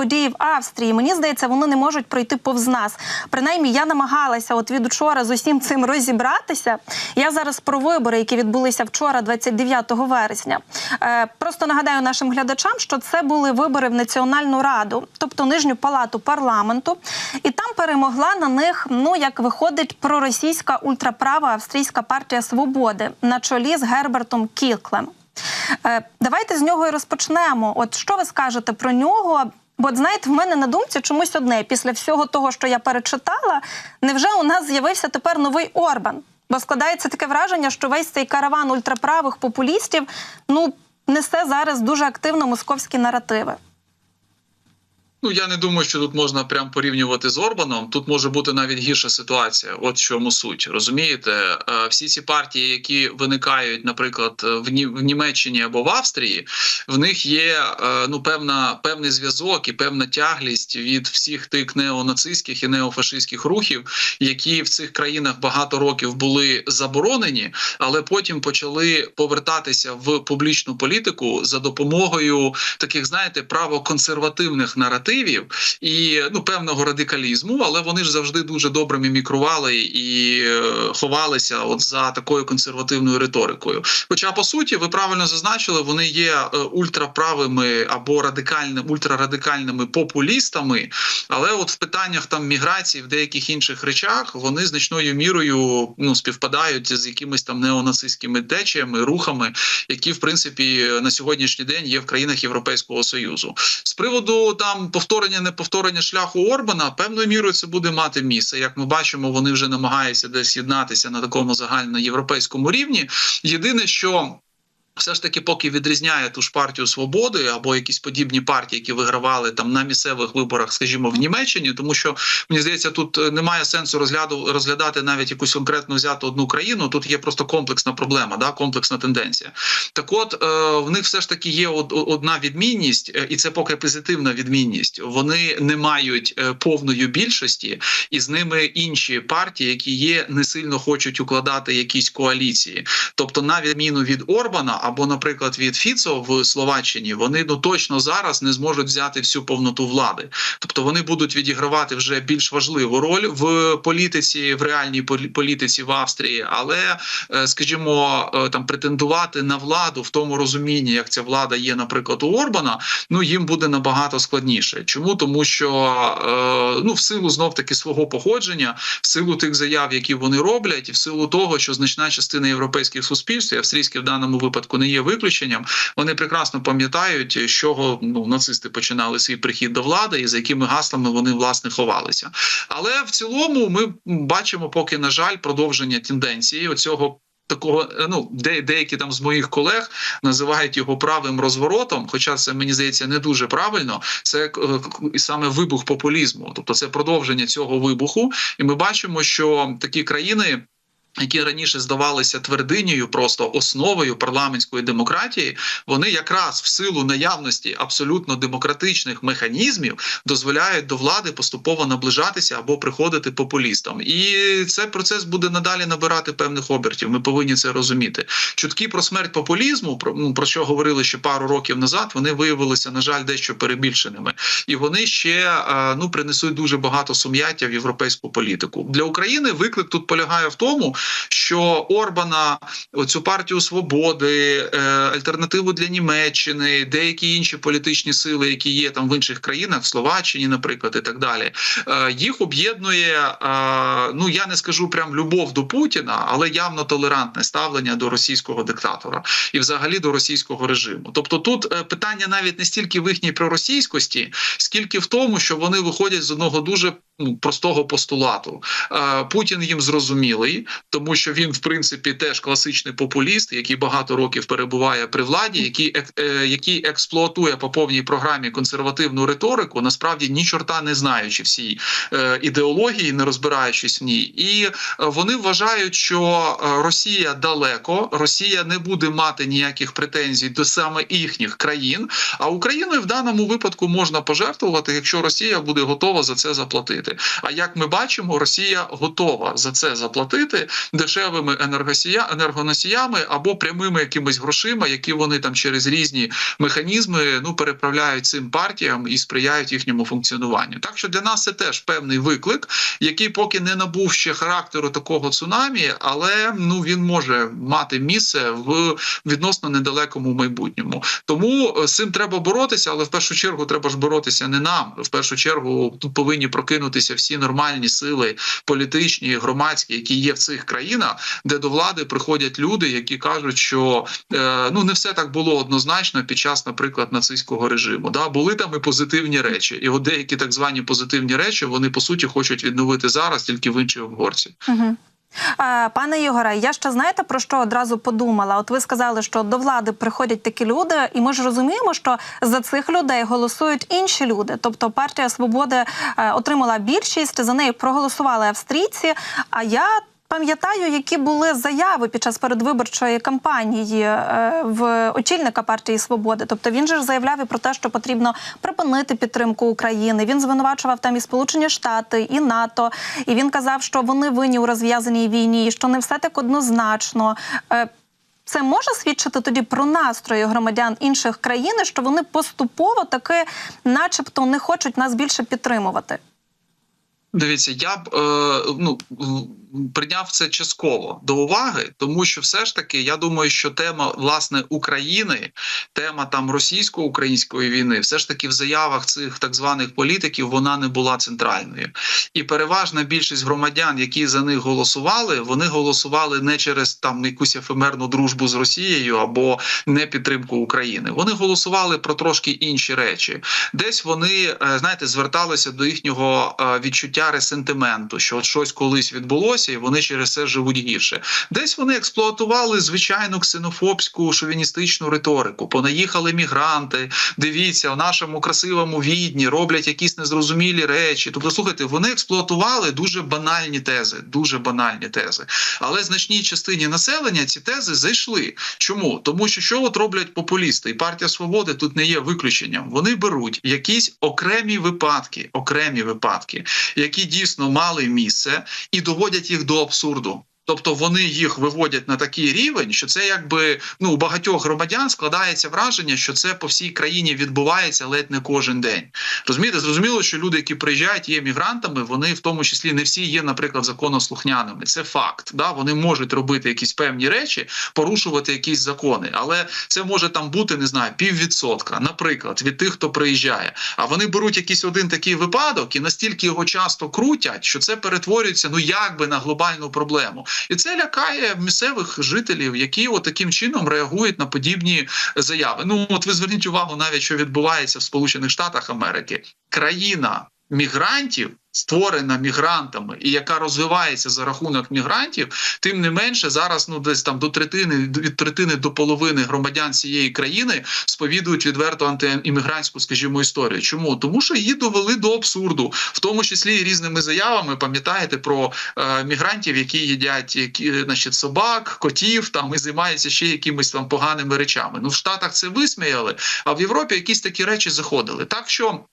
події в Австрії. Мені здається, вони не можуть пройти повз нас. Принаймні, я намагалася от від учора з усім цим розібратися. Я зараз про вибори, які відбулися вчора, 29 вересня. Е, просто нагадаю нашим глядачам, що це були вибори в Національну раду, тобто нижню палату парламенту, і там перемогла на них, ну як виходить, проросійська ультраправа австрійська партія свободи на чолі з Гербертом Кіклем. Е, Давайте з нього і розпочнемо. От що ви скажете про нього? Бо от, знаєте, в мене на думці чомусь одне після всього того, що я перечитала, невже у нас з'явився тепер новий Орбан? Бо складається таке враження, що весь цей караван ультраправих популістів ну несе зараз дуже активно московські наративи. Ну я не думаю, що тут можна прям порівнювати з Орбаном. Тут може бути навіть гірша ситуація. От в чому суть розумієте, Е, всі ці партії, які виникають, наприклад, в Ні- Німеччині або в Австрії, в них є е, ну певна певний зв'язок і певна тяглість від всіх тих неонацистських і неофашистських рухів, які в цих країнах багато років були заборонені, але потім почали повертатися в публічну політику за допомогою таких, знаєте, правоконсервативних наративів і ну певного радикалізму, але вони ж завжди дуже добре мімікрували і е, ховалися от за такою консервативною риторикою. Хоча по суті, ви правильно зазначили, вони є е, ультраправими або радикальними ультрарадикальними популістами, але от в питаннях там міграції в деяких інших речах вони значною мірою ну співпадають з якимись там неонацистськими течіями, рухами, які в принципі на сьогоднішній день є в країнах Європейського союзу. З приводу там повторення неповторення шляху Орбана, певною мірою це буде мати місце. Як ми бачимо, вони вже намагаються десь єднатися на такому загальноєвропейському рівні. Єдине, що все ж таки, поки відрізняє ту ж партію свободи або якісь подібні партії, які вигравали там на місцевих виборах, скажімо, в Німеччині, тому що мені здається, тут е, немає сенсу розгляду розглядати навіть якусь конкретно взяту одну країну. Тут є просто комплексна проблема, да комплексна тенденція. Так, от е, в них все ж таки є од- одна відмінність, е, і це поки позитивна відмінність. Вони не мають повної більшості, і з ними інші партії, які є, не сильно хочуть укладати якісь коаліції. Тобто, на відміну від Орбана або, наприклад, від Фіцо в Словаччині, вони ну точно зараз не зможуть взяти всю повноту влади. Тобто вони будуть відігравати вже більш важливу роль в політиці, в реальній полі- політиці в Австрії, але е, скажімо, е, там претендувати на владу в тому розумінні, як ця влада є, наприклад, у Орбана, ну їм буде набагато складніше. Чому тому, що е, ну в силу знов таки свого походження, в силу тих заяв, які вони роблять, і в силу того, що значна частина європейських суспільств, австрійське в даному випадку не є виключенням. Вони прекрасно пам'ятають, з чого ну нацисти починали свій прихід до влади, і за якими гаслами вони власне ховалися. Але в цілому ми бачимо, поки на жаль, продовження тенденції оцього. Такого е, ну де деякі там з моїх колег називають його правим розворотом, хоча це мені здається не дуже правильно. Це е, і саме вибух популізму, тобто це продовження цього вибуху, і ми бачимо, що такі країни. Які раніше здавалися твердинею, просто основою парламентської демократії, вони якраз в силу наявності абсолютно демократичних механізмів дозволяють до влади поступово наближатися або приходити популістам. І цей процес буде надалі набирати певних обертів. Ми повинні це розуміти. Чутки про смерть популізму, про ну про що говорили ще пару років назад, вони виявилися на жаль дещо перебільшеними, і вони ще е, ну принесуть дуже багато сум'яття в європейську політику. Для України виклик тут полягає в тому, що Орбана, оцю партію свободи, е, альтернативу для Німеччини, деякі інші політичні сили, які є там в інших країнах, в Словаччині, наприклад, і так далі, е, їх об'єднує. е, Ну я не скажу прям любов до Путіна, але явно толерантне ставлення до російського диктатора і взагалі до російського режиму. Тобто, тут питання навіть не стільки в їхній проросійськості, скільки в тому, що вони виходять з одного дуже ну, простого постулату. Путін їм зрозумілий, тому що він, в принципі, теж класичний популіст, який багато років перебуває при владі, який, е, який експлуатує по повній програмі консервативну риторику, насправді ні чорта не знаючи всій е, ідеології, не розбираючись в ній, і е, вони вважають, що Росія далеко, Росія не буде мати ніяких претензій до саме їхніх країн. А Україною в даному випадку можна пожертвувати, якщо Росія буде готова за це заплатити. Заплатити. А як ми бачимо, Росія готова за це заплатити дешевими енергоносіями або прямими якимись грошима, які вони там через різні механізми ну переправляють цим партіям і сприяють їхньому функціонуванню. Так що для нас це теж певний виклик, який поки не набув ще характеру такого цунамі, але ну він може мати місце в відносно недалекому майбутньому. Тому е, з цим треба боротися, але в першу чергу треба ж боротися не нам. В першу чергу тут повинні прокинутися всі нормальні сили політичні, громадські, які є в цих країнах, де до влади приходять люди, які кажуть, що е, ну не все так було однозначно під час, наприклад, нацистського режиму. Да, були там і позитивні речі, і от деякі так звані позитивні речі вони по суті хочуть відновити зараз, тільки в іншій обгорці. Угу. Пане Ігоре, я ще знаєте про що одразу подумала? От ви сказали, що до влади приходять такі люди, і ми ж розуміємо, що за цих людей голосують інші люди. Тобто партія свободи е, отримала більшість, за неї проголосували австрійці. А я пам'ятаю, які були заяви під час передвиборчої кампанії е, в очільника партії свободи. Тобто він же ж заявляв і про те, що потрібно припинити підтримку України. Він звинувачував там і Сполучені Штати, і НАТО. І він казав, що вони винні у розв'язаній війні, що не все так однозначно. Е, Це може свідчити тоді про настрої громадян інших країн, що вони поступово таки, начебто, не хочуть нас більше підтримувати. Дивіться, я б е, ну прийняв це частково до уваги, тому що все ж таки я думаю, що тема власне України, тема там російсько-української війни, все ж таки в заявах цих так званих політиків вона не була центральною. І переважна більшість громадян, які за них голосували, вони голосували не через там якусь ефемерну дружбу з Росією або не підтримку України. Вони голосували про трошки інші речі. Десь вони знаєте зверталися до їхнього відчуття ресентименту, що от щось колись відбулося, і вони через це живуть гірше. Десь вони експлуатували звичайну ксенофобську шовіністичну риторику. Понаїхали мігранти. Дивіться, в нашому красивому відні роблять якісь незрозумілі речі. Тобто, слухайте, вони експлуатували дуже банальні тези, дуже банальні тези. Але значній частині населення ці тези зайшли. Чому? Тому що що от роблять популісти, і партія свободи тут не є виключенням. Вони беруть якісь окремі випадки, окремі випадки, які дійсно мали місце, і доводять їх до абсурду. Тобто вони їх виводять на такий рівень, що це якби ну у багатьох громадян складається враження, що це по всій країні відбувається ледь не кожен день. Розумієте, зрозуміло, що люди, які приїжджають, є мігрантами, вони в тому числі не всі є, наприклад, законослухняними. Це факт. Да, вони можуть робити якісь певні речі, порушувати якісь закони, але це може там бути не знаю, піввідсотка, наприклад, від тих, хто приїжджає. А вони беруть якийсь один такий випадок і настільки його часто крутять, що це перетворюється ну якби на глобальну проблему. І це лякає місцевих жителів, які таким чином реагують на подібні заяви. Ну от ви зверніть увагу, навіть що відбувається в Сполучених Штатах Америки, країна мігрантів. Створена мігрантами і яка розвивається за рахунок мігрантів, тим не менше зараз ну десь там до третини від третини до половини громадян цієї країни сповідують відверто антиіммігрантську, скажімо, історію. Чому тому, що її довели до абсурду, в тому числі і різними заявами. Пам'ятаєте про е, мігрантів, які їдять які, значить, собак, котів там і займаються ще якимись там поганими речами. Ну в Штатах це висміяли, а в Європі якісь такі речі заходили. Так що.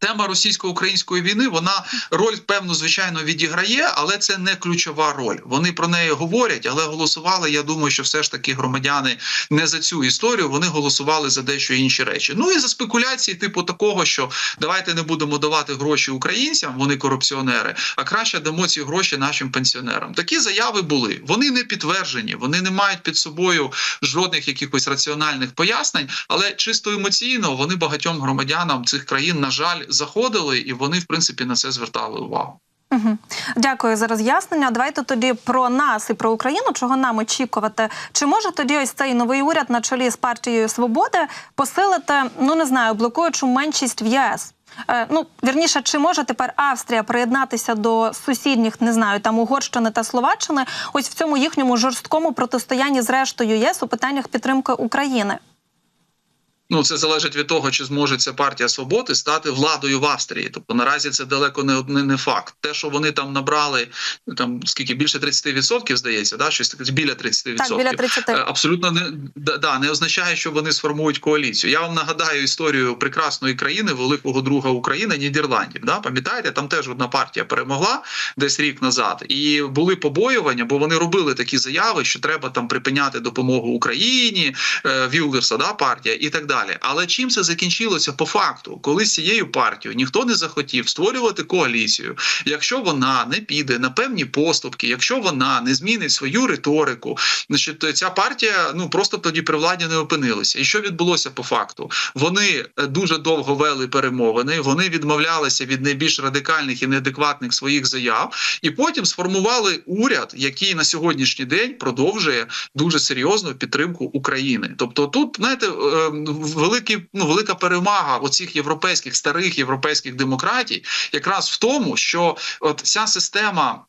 Тема російсько-української війни вона роль певно звичайно відіграє, але це не ключова роль. Вони про неї говорять, але голосували. Я думаю, що все ж таки громадяни не за цю історію. Вони голосували за дещо інші речі. Ну і за спекуляції, типу такого, що давайте не будемо давати гроші українцям, вони корупціонери, а краще дамо ці гроші нашим пенсіонерам. Такі заяви були. Вони не підтверджені, вони не мають під собою жодних якихось раціональних пояснень, але чисто емоційно вони багатьом громадянам цих країн, на жаль заходили, і вони в принципі на це звертали увагу. Угу. Дякую за роз'яснення. Давайте тоді про нас і про Україну, чого нам очікувати. Чи може тоді ось цей новий уряд на чолі з партією Свободи посилити, ну не знаю, блокуючу меншість в ЄС? Е, ну вірніше, чи може тепер Австрія приєднатися до сусідніх, не знаю, там Угорщини та Словаччини? Ось в цьому їхньому жорсткому протистоянні з рештою ЄС у питаннях підтримки України? Ну, це залежить від того, чи зможе ця партія свободи стати владою в Австрії. Тобто наразі це далеко не не, не факт. Те, що вони там набрали ну, там скільки більше 30%, здається, да щось таке біля 30%. Так, біля 30. Е, Абсолютно не да, да, не означає, що вони сформують коаліцію. Я вам нагадаю історію прекрасної країни, великого друга України, Нідерландів. Да? Пам'ятаєте, там теж одна партія перемогла десь рік назад, і були побоювання, бо вони робили такі заяви, що треба там припиняти допомогу Україні, е, Вілдерса, да, партія і так далі. Але чим це закінчилося по факту, коли з цією партією ніхто не захотів створювати коаліцію, якщо вона не піде на певні поступки, якщо вона не змінить свою риторику, значить ця партія ну просто тоді при владі не опинилася. І що відбулося по факту? Вони е, дуже довго вели перемовини, вони відмовлялися від найбільш радикальних і неадекватних своїх заяв, і потім сформували уряд, який на сьогоднішній день продовжує дуже серйозну підтримку України. Тобто, тут знаєте, е, великий ну велика перемага оцих європейських старих європейських демократій, якраз в тому, що от ця система.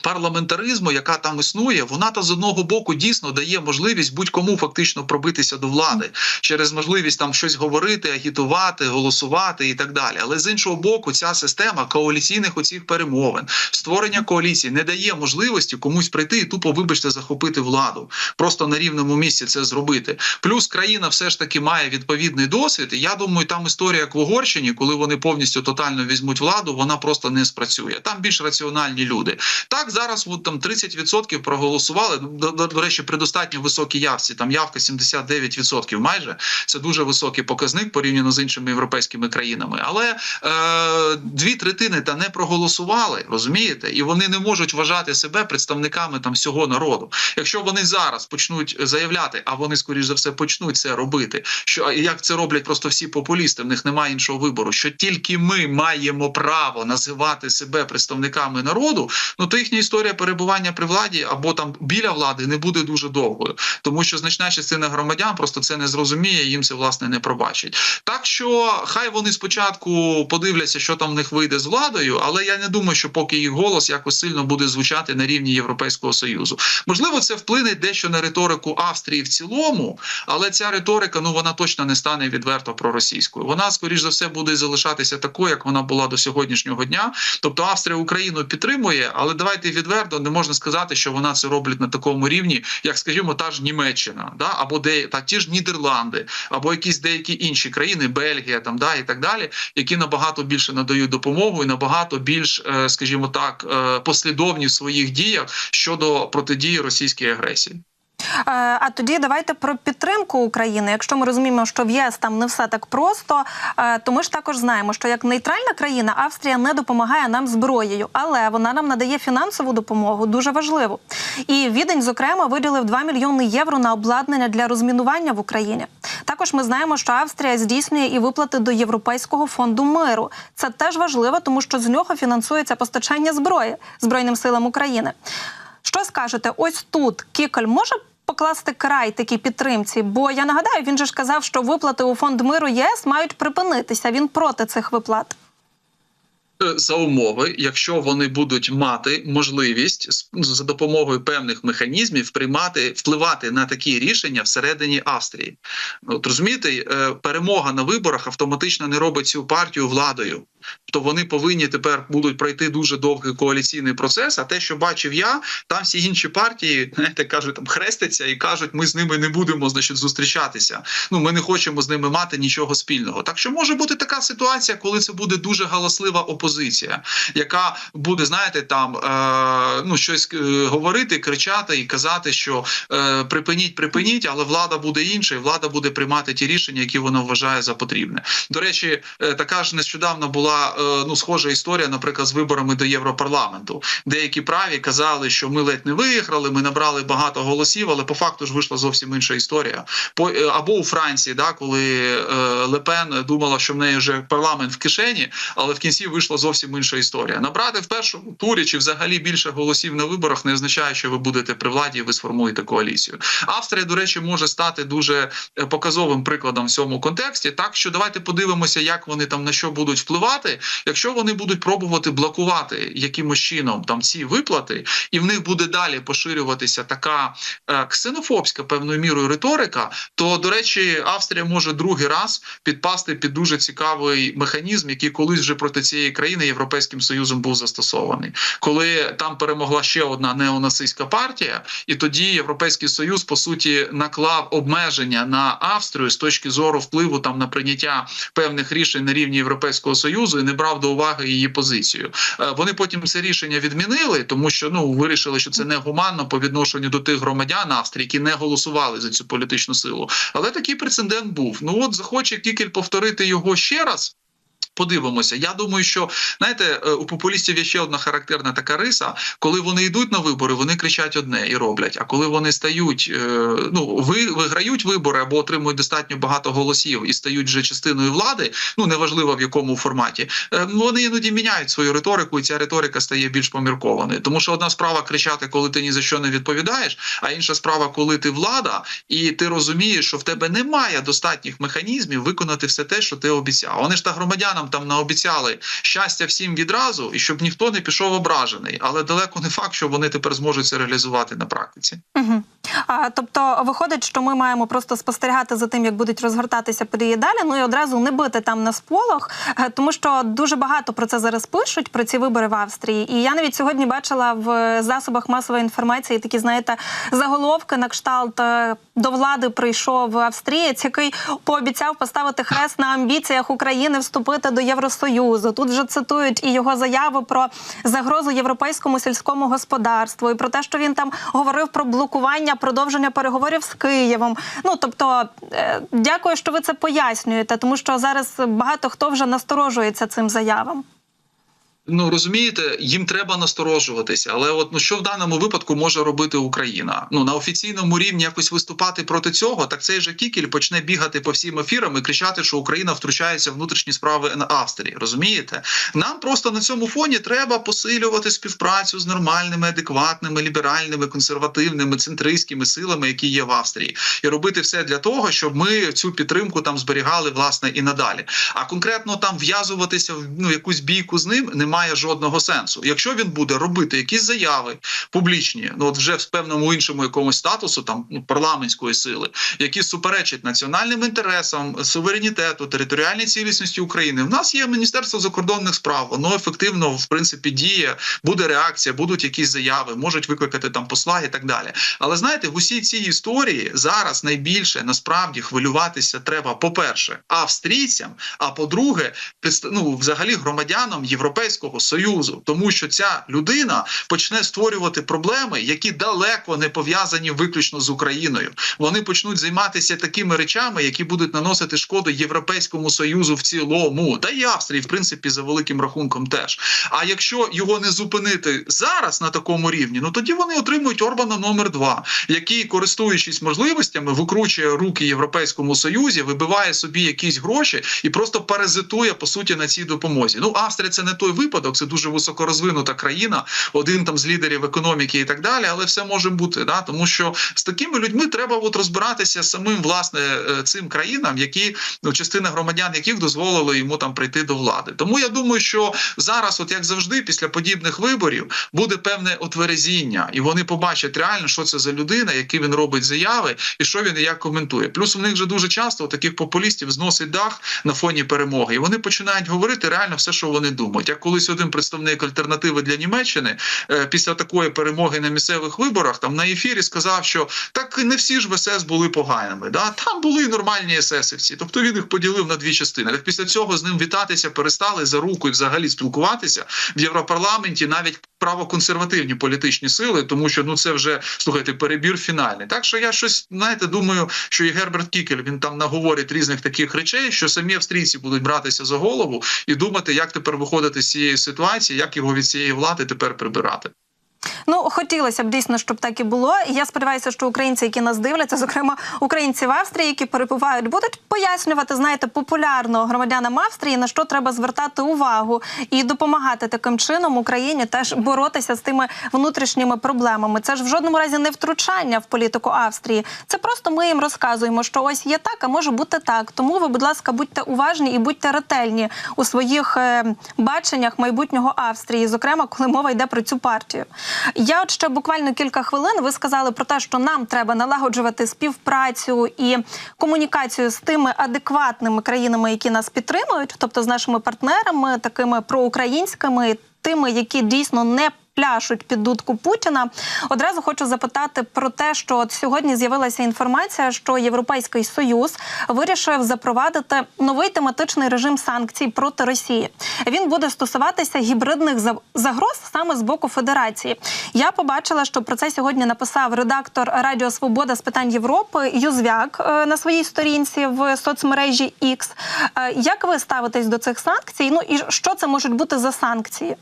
Парламентаризму, яка там існує, вона та з одного боку дійсно дає можливість будь-кому фактично пробитися до влади через можливість там щось говорити, агітувати, голосувати і так далі. Але з іншого боку, ця система коаліційних оцих перемовин, створення коаліції не дає можливості комусь прийти і тупо, вибачте, захопити владу, просто на рівному місці це зробити. Плюс країна все ж таки має відповідний досвід. І я думаю, там історія як в Угорщині, коли вони повністю тотально візьмуть владу, вона просто не спрацює. Там більш раціональні люди. Так зараз от, там 30% проголосували. До, до, до речі, при достатньо високій явці. Там явка 79% майже це дуже високий показник порівняно з іншими європейськими країнами. Але е, дві третини та не проголосували, розумієте, і вони не можуть вважати себе представниками там всього народу. Якщо вони зараз почнуть заявляти, а вони скоріш за все почнуть це робити. Що як це роблять просто всі популісти? В них немає іншого вибору. Що тільки ми маємо право називати себе представниками народу, ну то їхня історія перебування при владі або там біля влади не буде дуже довгою, тому що значна частина громадян просто це не зрозуміє, їм це власне не пробачить. Так що хай вони спочатку подивляться, що там в них вийде з владою, але я не думаю, що поки їх голос якось сильно буде звучати на рівні Європейського союзу. Можливо, це вплине дещо на риторику Австрії в цілому, але ця риторика ну вона точно не стане відверто проросійською. Вона скоріш за все буде залишатися такою, як вона була до сьогоднішнього дня. Тобто Австрія Україну підтримує, але давайте відверто не можна сказати, що вона це робить на такому рівні, як скажімо, та ж Німеччина, да або де та ті ж Нідерланди, або якісь деякі інші країни, Бельгія, там да і так далі, які набагато більше надають допомогу і набагато більш, е, скажімо так, е, послідовні в своїх діях щодо протидії російській агресії. Е, А тоді давайте про підтримку України. Якщо ми розуміємо, що в єС там не все так просто, е, то ми ж також знаємо, що як нейтральна країна Австрія не допомагає нам зброєю, але вона нам надає фінансову допомогу дуже важливу. І відень, зокрема, виділив 2 мільйони євро на обладнання для розмінування в Україні. Також ми знаємо, що Австрія здійснює і виплати до Європейського фонду миру. Це теж важливо, тому що з нього фінансується постачання зброї Збройним силам України. Що скажете? Ось тут Кіколь може покласти край такій підтримці? Бо я нагадаю, він же ж казав, що виплати у фонд миру ЄС мають припинитися. Він проти цих виплат. Е, за умови, якщо вони будуть мати можливість за допомогою певних механізмів приймати впливати на такі рішення всередині Австрії. От розумієте, е, перемога на виборах автоматично не робить цю партію владою. То вони повинні тепер будуть пройти дуже довгий коаліційний процес. А те, що бачив я, там всі інші партії, знаєте, кажуть, там хрестяться і кажуть, ми з ними не будемо значить, зустрічатися. Ну ми не хочемо з ними мати нічого спільного. Так що може бути така ситуація, коли це буде дуже галаслива опозиція, яка буде, знаєте, там е, ну щось е, говорити, кричати і казати, що е, припиніть, припиніть, але влада буде інша, і влада буде приймати ті рішення, які вона вважає за потрібне. До речі, е, така ж нещодавно була е, ну схожа історія, наприклад, з виборами до Європарламенту. Деякі праві казали, що ми ледь не виграли, ми набрали багато голосів, але по факту ж вийшла зовсім інша історія. По е, або у Франції, да, коли е, Лепен думала, що в неї вже парламент в кишені, але в кінці вийшла зовсім інша історія. Набрати в першому турі чи взагалі більше голосів на виборах не означає, що ви будете при владі і ви сформуєте коаліцію. Австрія, до речі, може стати дуже е, показовим прикладом в цьому контексті. Так що давайте подивимося, як вони там на що будуть впливати. якщо вони будуть пробувати блокувати якимось чином там ці виплати, і в них буде далі поширюватися така е, ксенофобська певною мірою риторика, то до речі, Австрія може другий раз підпасти під дуже цікавий механізм, який колись вже проти цієї країни Європейським Союзом був застосований, коли там перемогла ще одна неонацистська партія, і тоді Європейський Союз по суті наклав обмеження на Австрію з точки зору впливу там на прийняття певних рішень на рівні Європейського союзу і не брав до уваги її позицію. Е, Вони потім це рішення відмінили, тому що ну вирішили, що це негуманно по відношенню до тих громадян Австрії, які не голосували за цю політичну силу. Але такий прецедент був. Ну от захоче Кікель повторити його ще раз. Подивимося. Я думаю, що знаєте, е, у популістів є ще одна характерна така риса. Коли вони йдуть на вибори, вони кричать одне і роблять. А коли вони стають, е, ну ви виграють вибори або отримують достатньо багато голосів і стають вже частиною влади, ну неважливо в якому форматі, е, вони іноді міняють свою риторику, і ця риторика стає більш поміркованою. Тому що одна справа кричати, коли ти ні за що не відповідаєш, а інша справа, коли ти влада, і ти розумієш, що в тебе немає достатніх механізмів виконати все те, що ти обіцяв. Вони ж та громадянам там наобіцяли щастя всім відразу, і щоб ніхто не пішов ображений. Але далеко не факт, що вони тепер зможуть це реалізувати на практиці. Угу. А, тобто виходить, що ми маємо просто спостерігати за тим, як будуть розгортатися події далі. Ну і одразу не бити там на сполох, е, тому що дуже багато про це зараз пишуть про ці вибори в Австрії. І я навіть сьогодні бачила в засобах масової інформації такі, знаєте, заголовки на кшталт е, до влади прийшов австрієць, який пообіцяв поставити хрест на амбіціях України вступити до Євросоюзу. Тут вже цитують і його заяви про загрозу європейському сільському господарству, і про те, що він там говорив про блокування продовження переговорів з Києвом. Ну тобто, е, дякую, що ви це пояснюєте, тому що зараз багато хто вже насторожується цим заявам. Ну розумієте, їм треба насторожуватися, але от ну що в даному випадку може робити Україна? Ну на офіційному рівні якось виступати проти цього, так цей же Кікіль почне бігати по всім ефірам і кричати, що Україна втручається в внутрішні справи на Австрії. Розумієте? Нам просто на цьому фоні треба посилювати співпрацю з нормальними, адекватними, ліберальними, консервативними, центристськими силами, які є в Австрії, і робити все для того, щоб ми цю підтримку там зберігали власне і надалі. А конкретно там в'язуватися в ну якусь бійку з ним немає жодного сенсу. Якщо він буде робити якісь заяви публічні, ну от вже в певному іншому якомусь статусу, там ну парламентської сили, які суперечать національним інтересам, суверенітету, територіальній цілісності України. В нас є Міністерство закордонних справ, воно ефективно в принципі діє, буде реакція, будуть якісь заяви, можуть викликати там посла і так далі. Але знаєте, в усій цій історії зараз найбільше насправді хвилюватися треба, по-перше, австрійцям, а по-друге, ну, взагалі громадянам Європейського союзу, тому що ця людина почне створювати проблеми, які далеко не пов'язані виключно з Україною. Вони почнуть займатися такими речами, які будуть наносити шкоду Європейському союзу в цілому, та й Австрії, в принципі, за великим рахунком теж. А якщо його не зупинити зараз на такому рівні, ну тоді вони отримують Орбана номер два, який, користуючись можливостями, викручує руки Європейському Союзі, вибиває собі якісь гроші і просто паразитує по суті на цій допомозі. Ну, Австрія це не той випадок, це дуже високорозвинута країна, один там з лідерів економіки і так далі, але все може бути, да тому що з такими людьми треба от розбиратися самим власне е, цим країнам, які ну частина громадян, яких дозволили йому там прийти до влади. Тому я думаю, що зараз, от як завжди, після подібних виборів буде певне отверезіння, і вони побачать реально, що це за людина, які він робить заяви, і що він і як коментує. Плюс у них же дуже часто таких популістів зносить дах на фоні перемоги, і вони починають говорити реально все, що вони думають. Як колись один представник альтернативи для Німеччини е, після такої перемоги на місцевих виборах там на ефірі сказав, що так не всі ж в СС були поганими. Да? Там були нормальні есесівці. Тобто він їх поділив на дві частини. Так після цього з ним вітатися перестали за руку і взагалі спілкуватися в Європарламенті навіть правоконсервативні політичні сили, тому що ну це вже слухайте перебір фінальний. Так що я щось знаєте, думаю, що і Герберт Кікель він там наговорить різних таких речей, що самі австрійці будуть братися за голову і думати, як тепер виходити з цієї ситуації, як його від цієї влади тепер прибирати. Ну хотілося б дійсно, щоб так і було. Я сподіваюся, що українці, які нас дивляться, зокрема українці в Австрії, які перебувають, будуть пояснювати, знаєте, популярно громадянам Австрії на що треба звертати увагу і допомагати таким чином Україні теж боротися з тими внутрішніми проблемами. Це ж в жодному разі не втручання в політику Австрії. Це просто ми їм розказуємо, що ось є так, а може бути так. Тому ви, будь ласка, будьте уважні і будьте ретельні у своїх е, баченнях майбутнього Австрії, зокрема, коли мова йде про цю партію. Я от ще буквально кілька хвилин. Ви сказали про те, що нам треба налагоджувати співпрацю і комунікацію з тими адекватними країнами, які нас підтримують, тобто з нашими партнерами, такими проукраїнськими, тими, які дійсно не пляшуть під дудку Путіна. Одразу хочу запитати про те, що от сьогодні з'явилася інформація, що Європейський Союз вирішив запровадити новий тематичний режим санкцій проти Росії. Він буде стосуватися гібридних загроз саме з боку Федерації. Я побачила, що про це сьогодні написав редактор Радіо Свобода з питань Європи Юзвяк е, на своїй сторінці в соцмережі X. Е, Як ви ставитесь до цих санкцій? Ну і що це можуть бути за санкції?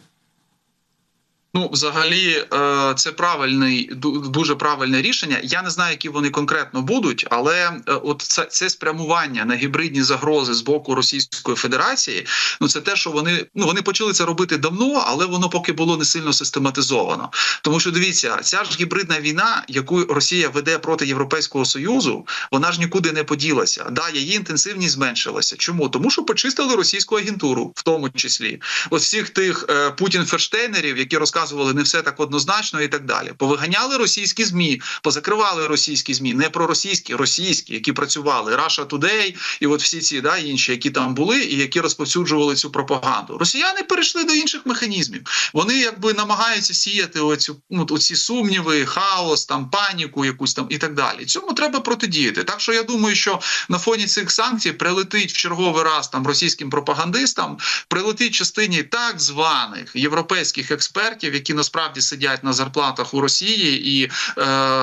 Ну, взагалі, е, це правильний, ду- дуже правильне рішення. Я не знаю, які вони конкретно будуть, але е, от це, це спрямування на гібридні загрози з боку Російської Федерації. Ну це те, що вони ну вони почали це робити давно, але воно поки було не сильно систематизовано. Тому що дивіться, ця ж гібридна війна, яку Росія веде проти Європейського союзу, вона ж нікуди не поділася. Да, її інтенсивність зменшилася. Чому? Тому що почистили російську агентуру, в тому числі, от всіх тих е, Путін ферштейнерів, які розказували не все так однозначно, і так далі. Повиганяли російські змі, позакривали російські змі, не проросійські, російські, які працювали Russia Today і от всі ці да інші, які там були, і які розповсюджували цю пропаганду. Росіяни перейшли до інших механізмів. Вони якби намагаються сіяти оцю ну оці сумніви, хаос, там паніку, якусь там і так далі. Цьому треба протидіяти. Так що я думаю, що на фоні цих санкцій прилетить в черговий раз там російським пропагандистам, прилетить частині так званих європейських експертів, які насправді сидять на зарплатах у Росії, і е,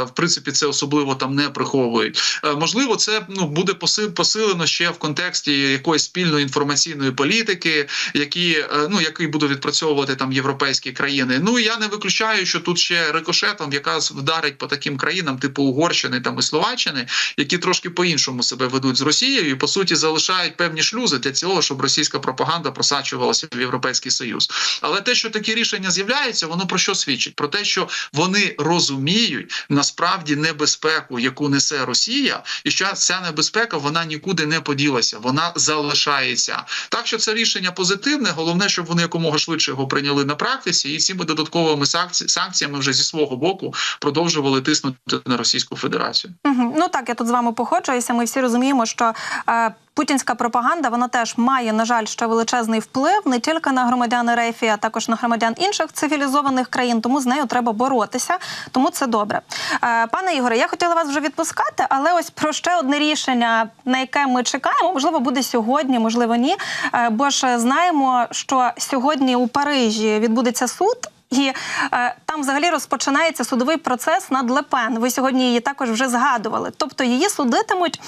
в принципі це особливо там не приховують. Е, можливо, це ну буде поси- посилено ще в контексті якоїсь спільної інформаційної політики, які е, ну які будуть відпрацьовувати там європейські країни. Ну я не виключаю, що тут ще рикошетом якраз вдарить по таким країнам, типу Угорщини там і Словаччини, які трошки по-іншому себе ведуть з Росією, і по суті залишають певні шлюзи для цього, щоб російська пропаганда просачувалася в європейський союз. Але те, що такі рішення з'являються, воно про що свідчить? Про те, що вони розуміють насправді небезпеку, яку несе Росія, і що ця небезпека вона нікуди не поділася, вона залишається. Так що це рішення позитивне. Головне, щоб вони якомога швидше його прийняли на практиці, і цими додатковими санкці- санкціями вже зі свого боку продовжували тиснути на Російську Федерацію. Угу. Ну так, я тут з вами погоджуюся. Ми всі розуміємо, що е, путінська пропаганда вона теж має, на жаль, ще величезний вплив не тільки на громадян РФ, а також на громадян інших цивілізованих країн. Тому з нею треба боротися. Тому це добре. Е, пане Ігоре, я хотіла вас вже відпускати, але ось про ще одне рішення, на яке ми чекаємо, можливо, буде сьогодні, можливо, ні. Е, бо ж знаємо, що сьогодні у Парижі відбудеться суд. І е, там взагалі розпочинається судовий процес над Лепен. Ви сьогодні її також вже згадували. Тобто її судитимуть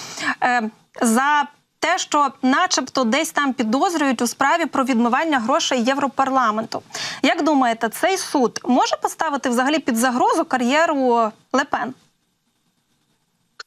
е, за те, що, начебто, десь там підозрюють у справі про відмивання грошей Європарламенту. Як думаєте, цей суд може поставити взагалі під загрозу кар'єру Лепен?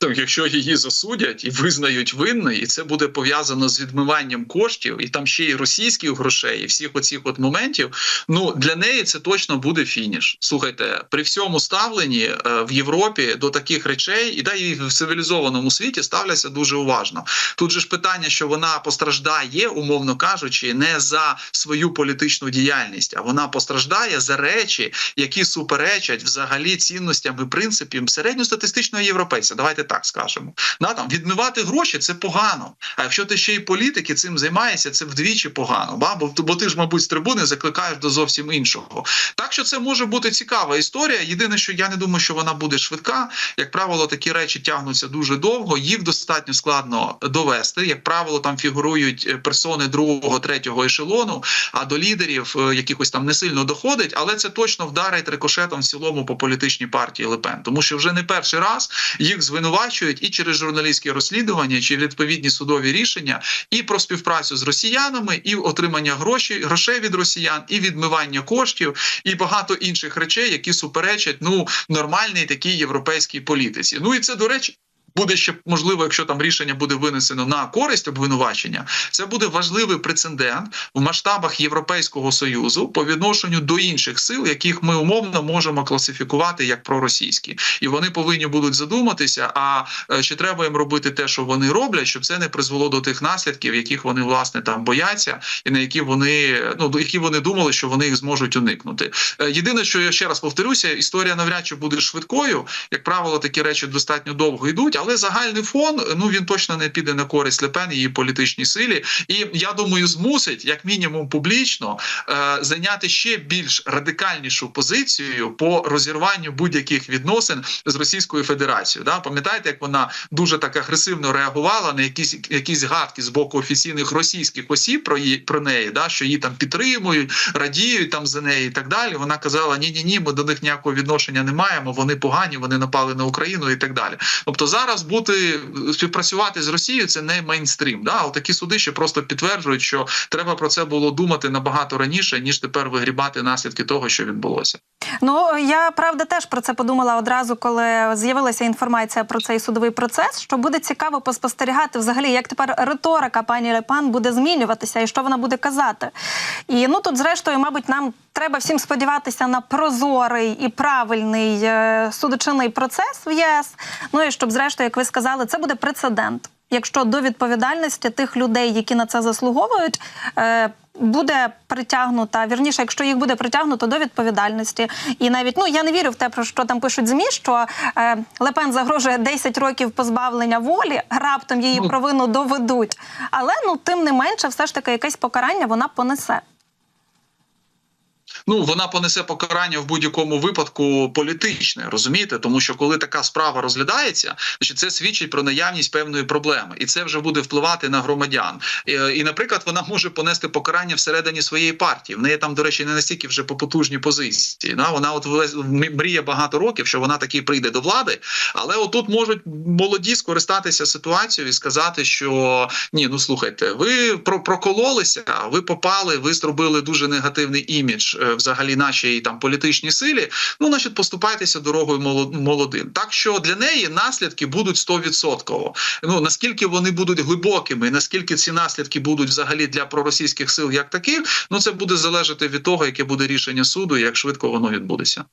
Так, якщо її засудять і визнають винною, і це буде пов'язано з відмиванням коштів, і там ще й російських грошей, і всіх оцих от моментів. Ну для неї це точно буде фініш. Слухайте, при всьому ставленні е, в Європі до таких речей, і да і в цивілізованому світі ставляться дуже уважно. Тут же ж питання, що вона постраждає, умовно кажучи, не за свою політичну діяльність, а вона постраждає за речі, які суперечать взагалі цінностям і принципам середньостатистичного європейця. Давайте так скажемо. На там відмивати гроші це погано. А якщо ти ще й політики цим займаєшся, це вдвічі погано. Ба? Бо, бо ти ж, мабуть, з трибуни закликаєш до зовсім іншого. Так що це може бути цікава історія. Єдине, що я не думаю, що вона буде швидка. Як правило, такі речі тягнуться дуже довго. Їх достатньо складно довести. Як правило, там фігурують е, персони другого, третього ешелону, а до лідерів е, якихось там не сильно доходить. Але це точно вдарить рикошетом в цілому по політичній партії Лепен, тому що вже не перший раз їх звинувачують звинувачують і через журналістські розслідування, чи відповідні судові рішення, і про співпрацю з росіянами, і отримання грошей, грошей від росіян, і відмивання коштів, і багато інших речей, які суперечать ну нормальній такій європейській політиці. Ну і це до речі. Буде ще можливо, якщо там рішення буде винесено на користь обвинувачення, це буде важливий прецедент в масштабах Європейського союзу по відношенню до інших сил, яких ми умовно можемо класифікувати як проросійські, і вони повинні будуть задуматися. А е, чи треба їм робити те, що вони роблять, щоб це не призвело до тих наслідків, яких вони власне там бояться, і на які вони ну які вони думали, що вони їх зможуть уникнути. Е, Єдине, що я ще раз повторюся, історія навряд чи буде швидкою. Як правило, такі речі достатньо довго йдуть, але загальний фон ну він точно не піде на користь Лепен її політичній силі. І я думаю, змусить як мінімум публічно е, зайняти ще більш радикальнішу позицію по розірванню будь-яких відносин з Російською Федерацією. Да? Пам'ятаєте, як вона дуже так агресивно реагувала на якісь якісь гадки з боку офіційних російських осіб про її про неї, да? що її там підтримують, радіють там за неї і так далі. Вона казала: ні, ні, ні, ми до них ніякого відношення не маємо. Вони погані, вони напали на Україну і так далі. Тобто зараз бути співпрацювати з Росією це не мейнстрім. Да? Але такі суди ще просто підтверджують, що треба про це було думати набагато раніше, ніж тепер вигрібати наслідки того, що відбулося. Ну я правда теж про це подумала одразу, коли з'явилася інформація про цей судовий процес. Що буде цікаво поспостерігати взагалі, як тепер риторика пані Лепан буде змінюватися і що вона буде казати. І ну тут, зрештою, мабуть, нам треба всім сподіватися на прозорий і правильний е, судочинний процес в ЄС. Ну і щоб, зрештою, як ви сказали, це буде прецедент. Якщо до відповідальності тих людей, які на це заслуговують, е, буде притягнута, вірніше, якщо їх буде притягнуто до відповідальності, і навіть ну я не вірю в те, про що там пишуть змі, що е, Лепен загрожує 10 років позбавлення волі, раптом її Ну. провину доведуть. Але ну тим не менше, все ж таки якесь покарання вона понесе. Ну вона понесе покарання в будь-якому випадку політичне, розумієте? Тому що коли така справа розглядається, значить це свідчить про наявність певної проблеми, і це вже буде впливати на громадян. І, і, наприклад, вона може понести покарання всередині своєї партії. В неї там, до речі, не настільки вже по потужній позиції. Да? Вона от мріє багато років, що вона таки прийде до влади, але отут можуть молоді скористатися ситуацією і сказати, що ні, ну слухайте, ви про прокололися, ви попали, ви зробили дуже негативний імідж е, взагалі нашій там політичній силі. Ну, значить, поступайтеся дорогою молодим. Так що для неї наслідки будуть 100%. Ну наскільки вони будуть глибокими, наскільки ці наслідки будуть взагалі для проросійських сил як таких, ну це буде залежати від того, яке буде рішення суду, і як швидко воно відбудеться.